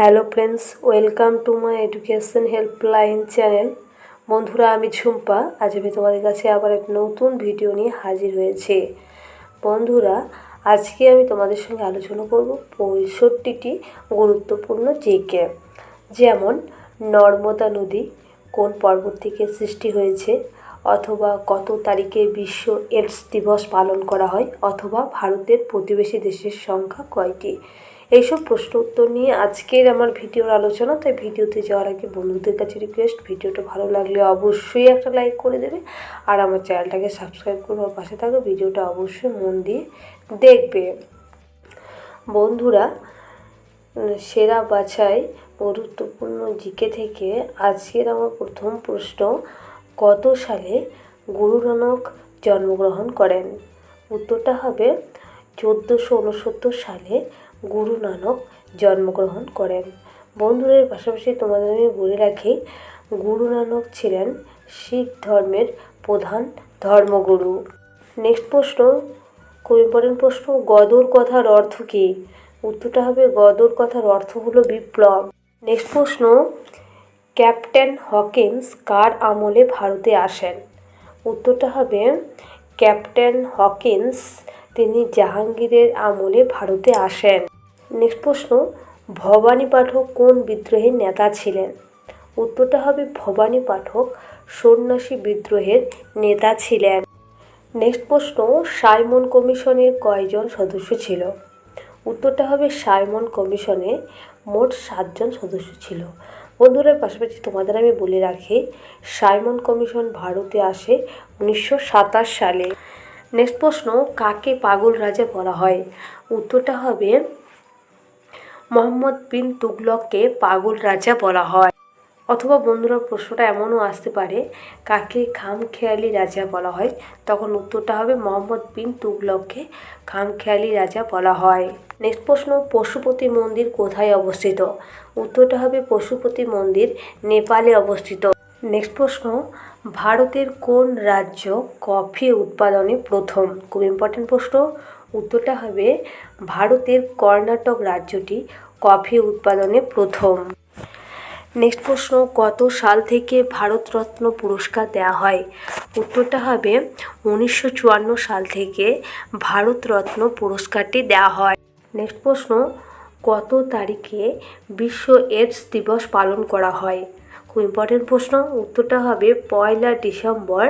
Hello friends, welcome to my education helpline channel. বন্ধুরা, আমি ঝুম্পা। আজ আমি তোমাদের কাছে আবার এক নতুন ভিডিও নিয়ে হাজির হয়েছে। বন্ধুরা, আজকে আমি তোমাদের সঙ্গে আলোচনা করব পঁয়ষট্টিটি গুরুত্বপূর্ণ জিকে। যেমন, নর্মদা নদী কোন পর্বত থেকে সৃষ্টি হয়েছে, অথবা কত তারিখে বিশ্ব এডস দিবস পালন করা হয়, অথবা ভারতের প্রতিবেশী দেশের সংখ্যা কয়টি? এইসব প্রশ্ন উত্তর নিয়ে আজকের আমার ভিডিওর আলোচনা। তাই ভিডিওতে যাওয়ার আগে বন্ধুদের কাছে রিকোয়েস্ট ভিডিওটা ভালো লাগলে অবশ্যই একটা লাইক করে দেবে। আর আমার চ্যানেলটাকে সাবস্ক্রাইব করে আমার পাশে থাকো, ভিডিওটা অবশ্যই মন দিয়ে দেখবে। বন্ধুরা সেরা বাছাই গুরুত্বপূর্ণ জিকে থেকে আজকের আমার প্রথম প্রশ্ন, কত সালে গুরু নানক জন্মগ্রহণ করেন? উত্তরটা হবে চোদ্দোশো উনসত্তর সালে গুরু নানক জন্মগ্রহণ করেন। বন্ধুদের পাশাপাশি তোমাদের আমি বলে রাখি, গুরু নানক ছিলেন শিখ ধর্মের প্রধান ধর্মগুরু। নেক্সট প্রশ্ন, খুব ইম্পর্টেন্ট প্রশ্ন, গদর কথার অর্থ কী? উত্তরটা হবে, গদর কথার অর্থ হলো বিপ্লব। নেক্সট প্রশ্ন, ক্যাপ্টেন হকিন্স কার আমলে ভারতে আসেন? উত্তরটা হবে, ক্যাপ্টেন হকিন্স তিনি জাহাঙ্গীরের আমলে ভারতে আসেন। নেক্সট প্রশ্ন ভবানী পাঠক কোন বিদ্রোহের নেতা ছিলেন? উত্তরটা হবে ভবানী পাঠক সন্ন্যাসী বিদ্রোহের নেতা ছিলেন। নেক্সট প্রশ্ন সাইমন কমিশনের কয়জন সদস্য ছিল? উত্তরটা হবে সাইমন কমিশনে মোট সাতজন সদস্য ছিল। বন্ধুরা পাশাপাশি তোমাদের আমি বলে রাখি, সাইমন কমিশন ভারতে আসে উনিশশো সাতাশ সালে। নেক্সট প্রশ্ন কাকে পাগল রাজা বলা হয়? উত্তরটা হবে মোহাম্মদ বিন তুগলককে পাগল রাজা বলা হয়। অথবা বন্ধুরা, প্রশ্নটা এমনও আসতে পারে, কাকে খামখেয়ালি রাজা বলা হয়? তখন উত্তরটা হবে মোহাম্মদ বিন তুগলককে খামখেয়ালি রাজা বলা হয়। নেক্সট প্রশ্ন, পশুপতি মন্দির কোথায় অবস্থিত? উত্তরটা হবে পশুপতি মন্দির নেপালে অবস্থিত। নেক্সট প্রশ্ন, ভারতের কোন রাজ্য কফি উৎপাদনে প্রথম? খুব ইম্পর্টেন্ট প্রশ্ন। উত্তরটা হবে ভারতের কর্ণাটক রাজ্যটি কফি উৎপাদনে প্রথম। নেক্সট প্রশ্ন, কত সাল থেকে ভারতরত্ন পুরস্কার দেওয়া হয়? উত্তরটা হবে উনিশশো চুয়ান্ন সাল থেকে ভারতরত্ন পুরস্কারটি দেওয়া হয়। নেক্সট প্রশ্ন, কত তারিখে বিশ্ব এডস দিবস পালন করা হয়? খুব ইম্পর্টেন্ট প্রশ্ন। উত্তরটা হবে পয়লা ডিসেম্বর,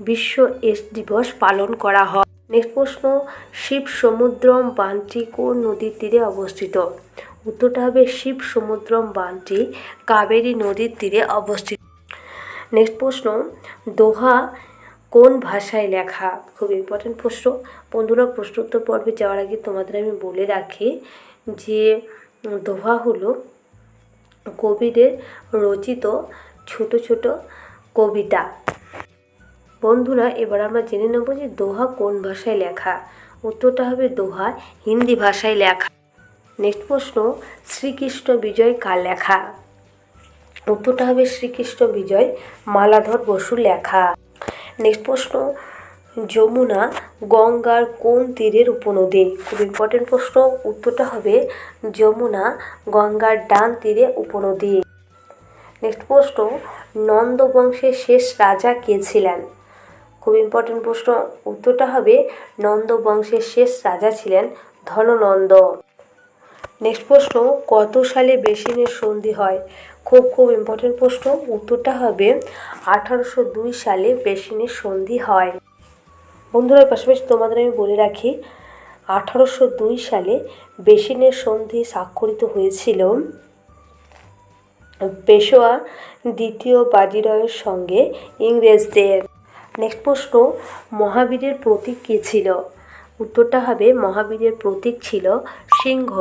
বিশ্ব এডস দিবস পালন করা হয়। নেক্সট প্রশ্ন শিব সমুদ্রম বাঁধটি কোন নদীর তীরে অবস্থিত? উত্তরটা হবে শিব সমুদ্রম বাঁধটি কাবেরী নদীর তীরে অবস্থিত। নেক্সট প্রশ্ন দোহা কোন ভাষায় লেখা? খুব ইম্পর্টেন্ট প্রশ্ন। বন্ধুরা, প্রশ্নোত্তর পর্বে যাওয়ার আগে তোমাদের আমি বলে রাখি যে দোহা হলো কবিদের রচিত ছোট ছোট কবিতা। বন্ধুরা, এবার আমরা জেনে নেব যে দোহা কোন ভাষায় লেখা? উত্তরটা হবে দোহা, হিন্দি ভাষায় লেখা। নেক্সট প্রশ্ন, শ্রীকৃষ্ণ বিজয় কার লেখা? উত্তরটা হবে শ্রীকৃষ্ণ বিজয় মালাধর বসুর লেখা। নেক্সট প্রশ্ন, যমুনা গঙ্গার কোন তীরের উপনদী? খুব ইম্পর্টেন্ট প্রশ্ন। উত্তরটা হবে যমুনা গঙ্গার ডান তীরে উপনদী। নেক্সট প্রশ্ন নন্দ বংশের শেষ রাজা কে ছিলেন? খুব ইম্পর্টেন্ট প্রশ্ন। উত্তরটা হবে, নন্দ বংশের শেষ রাজা ছিলেন ধননন্দ। নেক্সট প্রশ্ন, কত সালে বেসিনের সন্ধি হয়? খুব খুব ইম্পর্টেন্ট প্রশ্ন। উত্তরটা হবে, আঠারোশো দুই সালে বেসিনের সন্ধি হয়। বন্ধুরা, পাশাপাশি তোমাদের আমি বলে রাখি, আঠারোশো দুই সালে বেসিনের সন্ধি স্বাক্ষরিত হয়েছিল পেশোয়া দ্বিতীয় বাজিরয়ের সঙ্গে ইংরেজদের। নেক্সট প্রশ্ন, মহাবীরের প্রতীক কী ছিল? উত্তরটা হবে মহাবীরের প্রতীক ছিল সিংহ।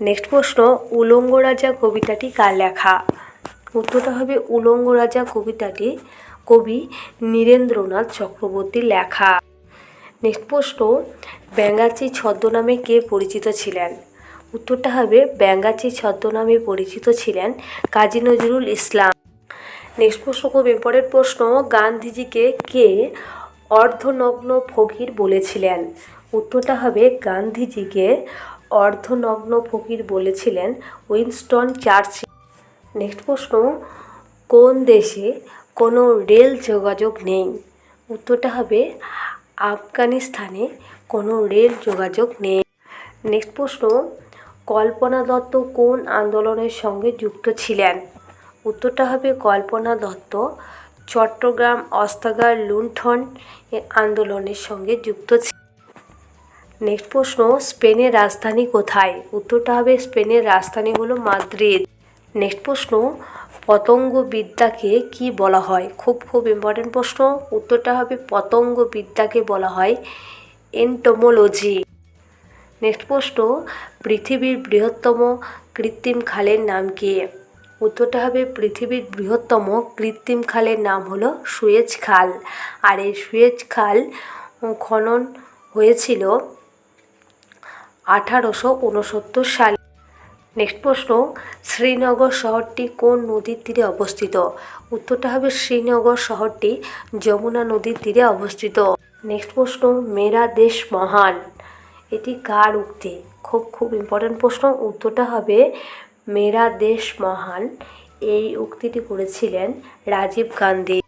নেক্সট প্রশ্ন, উলঙ্গ রাজা কবিতাটি কার লেখা? উত্তরটা হবে উলঙ্গ রাজা কবিতাটি কবি নীরেন্দ্রনাথ চক্রবর্তীর লেখা। নেক্সট প্রশ্ন, ব্যাঙ্গাচি ছদ্মনামে কে পরিচিত ছিলেন? উত্তরটা হবে ব্যাঙ্গাচি ছদ্মনামে পরিচিত ছিলেন কাজী নজরুল ইসলাম। নেক্সট প্রশ্ন খুব ইম্পর্টেন্ট প্রশ্ন, গান্ধীজিকে কে অর্ধনগ্ন ফকির বলেছিলেন? উত্তরটা হবে গান্ধীজিকে অর্ধনগ্ন ফকির বলেছিলেন উইনস্টন চার্চিল। নেক্সট প্রশ্ন, কোন দেশে কোনো রেল যোগাযোগ নেই? উত্তরটা হবে আফগানিস্তানে কোনো রেল যোগাযোগ নেই। নেক্সট প্রশ্ন, কল্পনা দত্ত কোন আন্দোলনের সঙ্গে যুক্ত ছিলেন? উত্তরটা হবে কল্পনা দত্ত, চট্টগ্রাম অস্তাগার লুণ্ঠন আন্দোলনের সঙ্গে যুক্ত ছিলেন নেক্সট প্রশ্ন, স্পেনের রাজধানী কোথায়? উত্তরটা হবে স্পেনের রাজধানী হলো মাদ্রিদ। নেক্সট প্রশ্ন পতঙ্গ বিদ্যাকে কি বলা হয়? খুব খুব ইম্পর্টেন্ট প্রশ্ন। উত্তরটা হবে পতঙ্গ বিদ্যাকে বলা হয় এন্টোমোলজি। নেক্সট প্রশ্ন, পৃথিবীর বৃহত্তম কৃত্রিম খালের নাম কি? উত্তরটা হবে পৃথিবীর বৃহত্তম কৃত্রিম খালের নাম হলো সুয়েজ খাল। আর এই সুয়েজ খাল খনন হয়েছিল আঠারোশো উনসত্তর সালে। নেক্সট প্রশ্ন, শ্রীনগর শহরটি কোন নদীর তীরে অবস্থিত? উত্তরটা হবে শ্রীনগর শহরটি যমুনা নদীর তীরে অবস্থিত। নেক্সট প্রশ্ন, মেরা দেশ মহান। এটি কার উক্তি? খুব খুব ইম্পর্ট্যান্ট প্রশ্ন। উত্তরটা হবে মেরা দেশ মহান, এই উক্তিটি করেছিলেন রাজীব গান্ধী।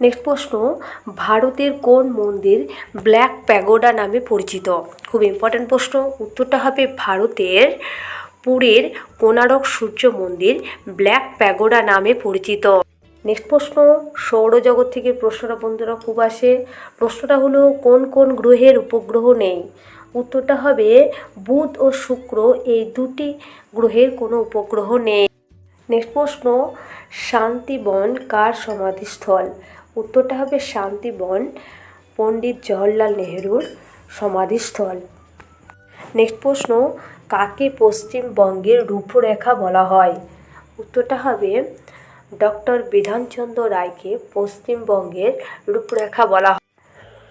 নেক্সট প্রশ্ন, ভারতের কোন মন্দির ব্ল্যাক প্যাগোডা নামে পরিচিত? খুব ইম্পর্ট্যান্ট প্রশ্ন, উত্তরটা হবে ভারতের পুরীর কোণারক সূর্য মন্দির ব্ল্যাক প্যাগোডা নামে পরিচিত। নেক্সট প্রশ্ন, সৌরজগৎ থেকে প্রশ্নটা বন্ধুরা খুব আসে। প্রশ্নটা হলো, কোন কোন গ্রহের উপগ্রহ নেই? উত্তরটা হবে বুধ ও শুক্র। এই দুটি গ্রহের কোনো উপগ্রহ নেই। নেক্সট প্রশ্ন শান্তিবন কার সমাধিস্থল? উত্তরটা হবে শান্তিবন পণ্ডিত জওহরলাল নেহেরুর সমাধিস্থল। নেক্সট প্রশ্ন, কাকে পশ্চিমবঙ্গের রূপরেখা বলা হয়? উত্তরটা হবে ডক্টর বিধানচন্দ্র রায়কে পশ্চিমবঙ্গের রূপরেখা বলা হয়।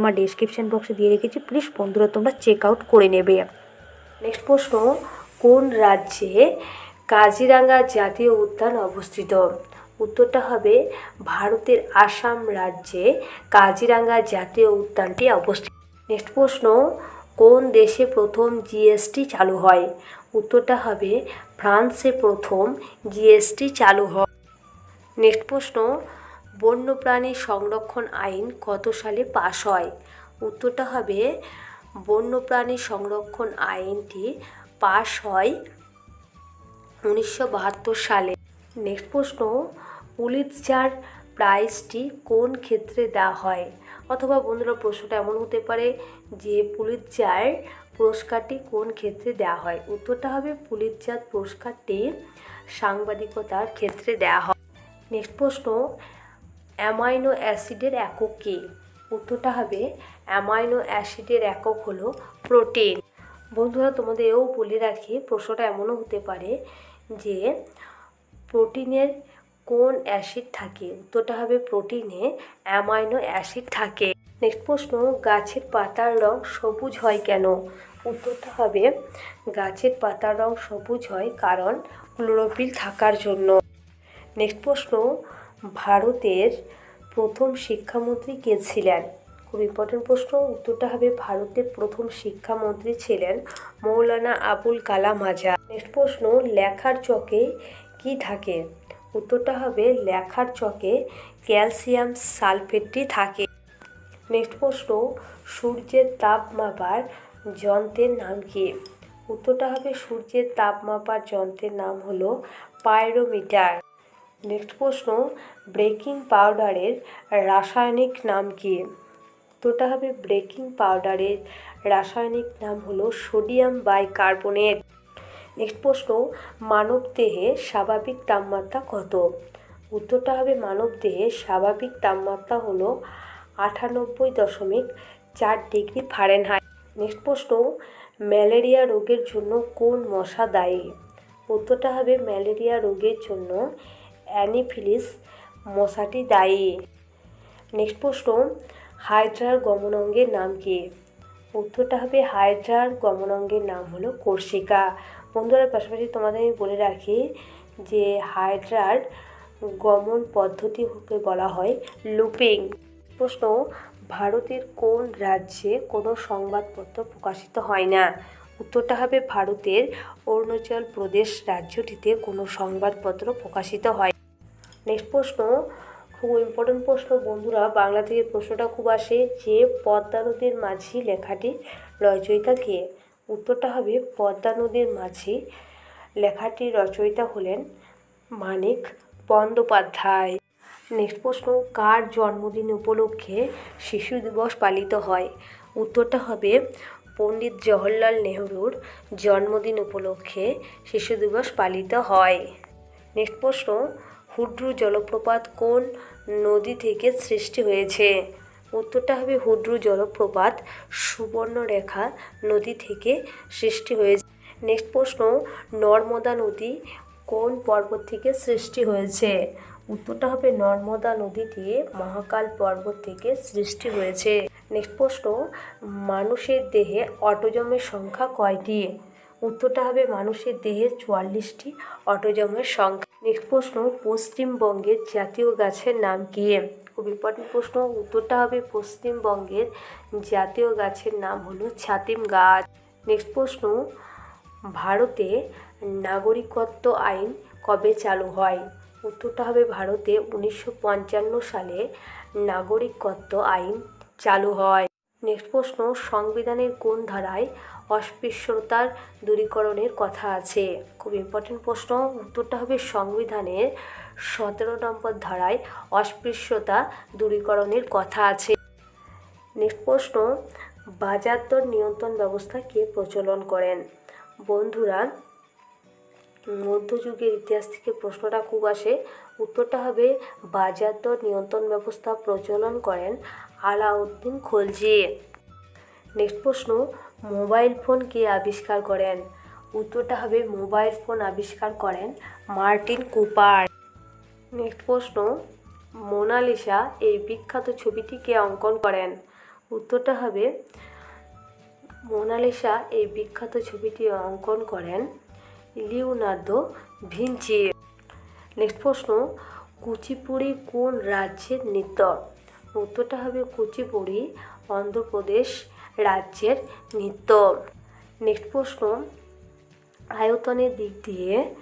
আমার ডেসক্রিপশন বক্সে দিয়ে রেখেছি। প্লিজ বন্ধুরা, তোমরা চেক আউট করে নেবে। নেক্সট প্রশ্ন, কোন রাজ্যে কাজিরাঙ্গা জাতীয় উদ্যান অবস্থিত? উত্তরটা হবে ভারতের আসাম রাজ্যে কাজিরাঙ্গা জাতীয় উদ্যানটি অবস্থিত। নেক্সট প্রশ্ন, কোন দেশে প্রথম জিএসটি চালু হয়? উত্তরটা হবে ফ্রান্সে প্রথম জিএসটি চালু হয়। নেক্সট প্রশ্ন বন্যপ্রাণী সংরক্ষণ আইন কত সালে পাশ হয়? উত্তরটা হবে, বন্যপ্রাণী সংরক্ষণ আইনটি পাশ হয় উনিশশো বাহাত্তর সালে। নেক্সট প্রশ্ন, পুলিৎজার প্রাইজটি কোন ক্ষেত্রে দেওয়া হয়? অথবা বন্ধুরা, প্রশ্নটা এমন হতে পারে যে পুলিৎজার পুরস্কারটি কোন ক্ষেত্রে দেওয়া হয়? উত্তরটা হবে, পুলিৎজার পুরস্কারটি সাংবাদিকতার ক্ষেত্রে দেওয়া হয়। নেক্সট প্রশ্ন অ্যামাইনো অ্যাসিডের একক কী? উত্তরটা হবে, অ্যামাইনো অ্যাসিডের একক হলো প্রোটিন। বন্ধুরা তোমাদের এও বলে রাখি, প্রশ্নটা এমনও হতে পারে যে প্রোটিনের কোন অ্যাসিড থাকে? উত্তরটা হবে প্রোটিনে অ্যামাইনো অ্যাসিড থাকে। নেক্সট প্রশ্ন, গাছের পাতার রং সবুজ হয় কেন? উত্তরটা হবে, গাছের পাতার রং সবুজ হয় কারণ ক্লোরোফিল থাকার জন্য। নেক্সট প্রশ্ন ভারতের প্রথম শিক্ষামন্ত্রী কে ছিলেন? খুব ইম্পর্টেন্ট প্রশ্ন। উত্তরটা হবে ভারতের প্রথম শিক্ষামন্ত্রী ছিলেন মৌলানা আবুল কালাম আজাদ। নেক্সট প্রশ্ন, লেখার চকে কি থাকে? উত্তরটা হবে লেখার চকে ক্যালসিয়াম সালফেটটি থাকে। নেক্সট প্রশ্ন, সূর্যের তাপ মাপার যন্ত্রের নাম কি? উত্তরটা হবে সূর্যের তাপ মাপার যন্ত্রের নাম হলো পাইরোমিটার। নেক্সট প্রশ্ন, ব্রেকিং পাউডারের রাসায়নিক নাম কি? উত্তরটা হবে ব্রেকিং পাউডারের রাসায়নিক নাম হলো সোডিয়াম বাইকার্বনেট। নেক্সট প্রশ্ন, মানব দেহে স্বাভাবিক তাপমাত্রা কত? উত্তরটা হবে মানব দেহে স্বাভাবিক তাপমাত্রা হলো আটানব্বই দশমিক চার ডিগ্রি ফারেনহাইট। নেক্সট প্রশ্ন, ম্যালেরিয়া রোগের জন্য কোন মশা দায়ী? উত্তরটা হবে ম্যালেরিয়া রোগের জন্য অ্যানিফিলিস মশাটি দায়ী নেক্সট প্রশ্ন হাইড্রার গমনাঙ্গের নাম কি? উত্তরটা হবে হাইড্রার গমনাঙ্গের নাম হলো কোর্সিকা। বন্ধুরা, পাশাপাশি তোমাদের আমি বলে রাখি যে হাইড্রার গমন পদ্ধতিকে বলা হয় লুপিং। প্রশ্ন, ভারতের কোন রাজ্যে কোনো সংবাদপত্র প্রকাশিত হয় না? উত্তরটা হবে ভারতের অরুণাচল প্রদেশ রাজ্যটিতে কোনো সংবাদপত্র প্রকাশিত হয় নেক্সট প্রশ্ন, খুব ইম্পর্টেন্ট প্রশ্ন, বন্ধুরা, বাংলা থেকে প্রশ্নটা খুব আসে যে, পদ্মা নদীর মাঝি লেখাটি রচয়িতা কে? উত্তরটা হবে পদ্মা নদীর মাঝি। লেখাটির রচয়িতা হলেন মানিক বন্দ্যোপাধ্যায়। নেক্সট প্রশ্ন, কার জন্মদিন উপলক্ষে শিশু দিবস পালিত হয়? উত্তরটা হবে পণ্ডিত জওহরলাল নেহরুর জন্মদিন উপলক্ষে শিশু দিবস পালিত হয়। নেক্সট প্রশ্ন হুড্রু জলপ্রপাত কোন নদী থেকে সৃষ্টি হয়েছে? উত্তরটা হবে হুড্রু জলপ্রপাত সুবর্ণরেখা নদী থেকে সৃষ্টি হয়েছে। নেক্সট প্রশ্ন, নর্মদা নদী কোন পর্বত থেকে সৃষ্টি হয়েছে? উত্তরটা হবে নর্মদা নদীটি মহাকাল পর্বত থেকে সৃষ্টি হয়েছে। নেক্সট প্রশ্ন, মানুষের দেহে অটোজমের সংখ্যা কয়টি? উত্তরটা হবে মানুষের দেহে চুয়াল্লিশটি অটোজমের সংখ্যা। নেক্সট প্রশ্ন, পশ্চিমবঙ্গের জাতীয় গাছের নাম কি? খুব ইম্পর্টেন্ট প্রশ্ন। উত্তরটা হবে পশ্চিমবঙ্গের জাতীয় গাছের নাম হলো ছাতিম গাছ। নেক্সট প্রশ্ন, ভারতে নাগরিকত্ব আইন কবে চালু হয়? উত্তরটা হবে ভারতে উনিশশো পঞ্চান্ন সালে নাগরিকত্ব আইন চালু হয়। নেক্সট প্রশ্ন, সংবিধানের কোন ধারায় অস্পৃশ্যতার দূরীকরণের কথা আছে। খুব ইম্পর্টেন্ট প্রশ্ন। উত্তরটা হবে সংবিধানের সতেরো নম্বর ধারায় অস্পৃশ্যতা দূরীকরণের কথা আছে। নেক্সট প্রশ্ন বাজার নিয়ন্ত্রণ ব্যবস্থা কে প্রচলন করেন? বন্ধুরা, মধ্যযুগের ইতিহাস থেকে প্রশ্নটা খুব আসে। উত্তরটা হবে বাজার নিয়ন্ত্রণ ব্যবস্থা প্রচলন করেন আলাউদ্দিন খলজি। নেক্সট প্রশ্ন মোবাইল ফোন কে আবিষ্কার করেন? উত্তরটা হবে মোবাইল ফোন আবিষ্কার করেন মার্টিন কুপার। নেক্সট প্রশ্ন, মোনালিসা এই বিখ্যাত ছবিটি কে অঙ্কন করেন? উত্তরটা হবে মোনালিসা এই বিখ্যাত ছবিটি অঙ্কন করেন লিওনার্দো ভিঞ্চি। নেক্সট প্রশ্ন, কুচিপুড়ি কোন রাজ্যের নৃত্য উত্তরটা হবে কুচিপুড়ি, অন্ধ্রপ্রদেশ রাজ্যের নৃত্য। নেক্সট প্রশ্ন, আয়তনের দিক দিয়ে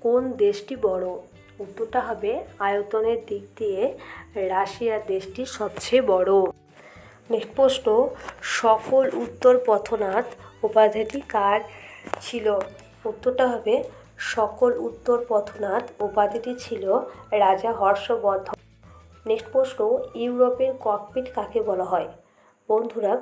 কোন দেশটি বড়? উত্তরটা হবে আয়তনের দিক দিয়ে রাশিয়া দেশটি সবচেয়ে বড়। নেক্সট প্রশ্ন, সকল উত্তর পথনাথ উপাধিটি কার ছিল? উত্তরটা হবে, সকল উত্তর পথনাথ উপাধিটি ছিল রাজা হর্ষবর্ধন। নেক্সট প্রশ্ন, ইউরোপের ককপিট কাকে বলা হয়? বন্ধুরা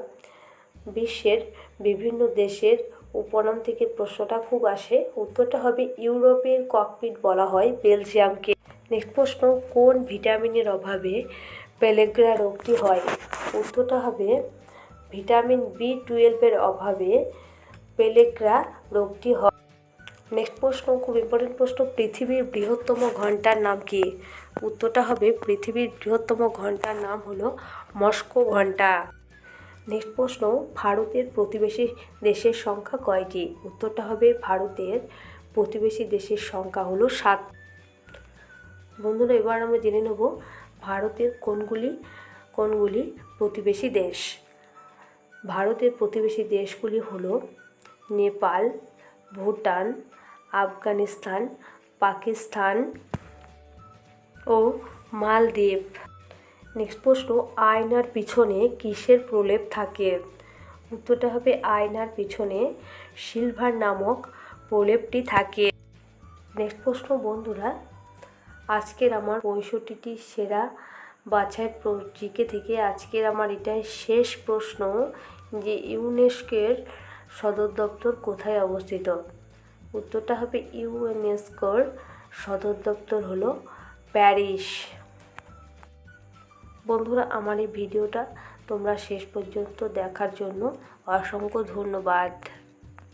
বিশ্বের বিভিন্ন দেশের উপনাম থেকে প্রশ্নটা খুব আসে। উত্তরটা হবে ইউরোপের ককপিট বলা হয় বেলজিয়ামকে। নেক্সট প্রশ্ন, কোন ভিটামিনের অভাবে পেলেগ্রা রোগটি হয়? উত্তরটা হবে ভিটামিন বি টুয়েলভের অভাবে পেলেগ্রা রোগটি হয়। নেক্সট প্রশ্ন, খুব ইম্পর্টেন্ট প্রশ্ন, পৃথিবীর বৃহত্তম ঘণ্টার নাম কি? উত্তরটা হবে পৃথিবীর বৃহত্তম ঘণ্টার নাম হলো মস্কো ঘণ্টা। নেক্সট প্রশ্ন ভারতের প্রতিবেশী দেশের সংখ্যা কয়টি? উত্তরটা হবে ভারতের প্রতিবেশী দেশের সংখ্যা হলো সাত। বন্ধুরা, এবার আমরা জেনে নেব ভারতের কোনগুলি কোনগুলি প্রতিবেশী দেশ? ভারতের প্রতিবেশী দেশগুলি হলো নেপাল, ভুটান, আফগানিস্তান, পাকিস্তান ও মালদ্বীপ। নেক্সট প্রশ্ন, আয়নার পিছনে কিসের প্রলেপ থাকে? উত্তরটা হবে আয়নার পিছনে সিলভার নামক প্রলেপটি থাকে। নেক্সট প্রশ্ন, বন্ধুরা, আজকের আমার পঁয়ষট্টিটি সেরা বাছাই জিকে থেকে আজকের আমার এটাই শেষ প্রশ্ন যে ইউনেস্কোর সদর দপ্তর কোথায় অবস্থিত? উত্তরটা হবে ইউনেস্কোর সদর দপ্তর হলো প্যারিস। বন্ধুরা আমার এই ভিডিওটা তোমরা শেষ পর্যন্ত দেখার জন্য অসংখ্য ধন্যবাদ।